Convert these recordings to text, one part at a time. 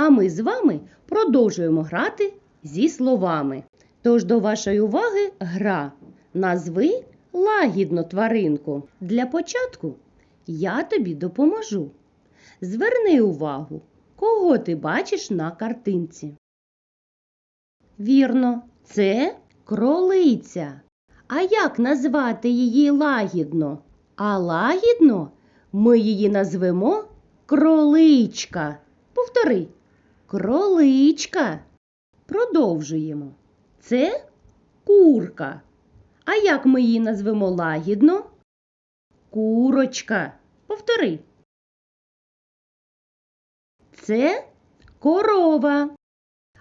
А ми з вами продовжуємо грати зі словами. Тож до вашої уваги гра. Назви лагідно тваринку. Для початку я тобі допоможу. Зверни увагу, кого ти бачиш на картинці. Вірно, це кролиця. А як назвати її лагідно? А лагідно ми її назвемо кроличка. Повтори. Кроличка. Продовжуємо. Це курка. А як ми її назвемо лагідно? Курочка. Повтори. Це корова.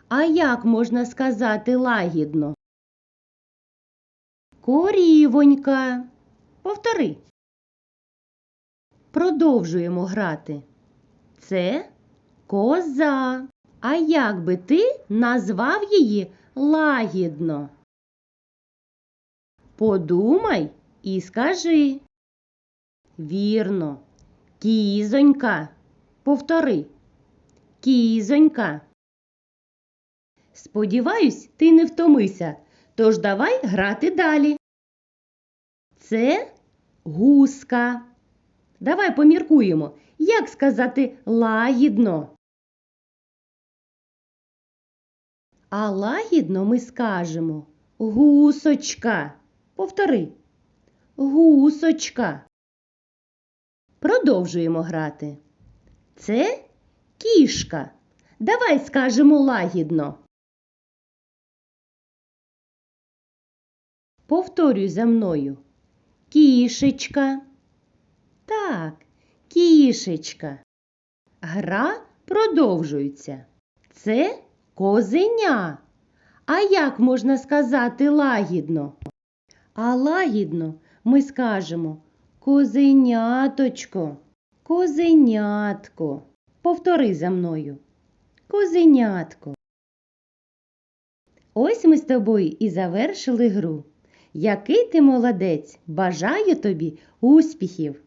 А як можна сказати лагідно? Корівонька. Повтори. Продовжуємо грати. Це коза. А як би ти назвав її лагідно? Подумай і скажи. Вірно, кізонька. Повтори. Кізонька. Сподіваюсь, ти не втомися, тож давай грати далі. Це гуска. Давай поміркуємо, як сказати лагідно. А лагідно ми скажемо гусочка. Повтори. Гусочка. Продовжуємо грати. Це кішка. Давай скажемо лагідно. Повторюй за мною. Кішечка. Так, кішечка. Гра продовжується. Це козеня. А як можна сказати лагідно? А лагідно ми скажемо козеняточко, козенятко. Повтори за мною. Козенятко. Ось ми з тобою і завершили гру. Який ти молодець! Бажаю тобі успіхів!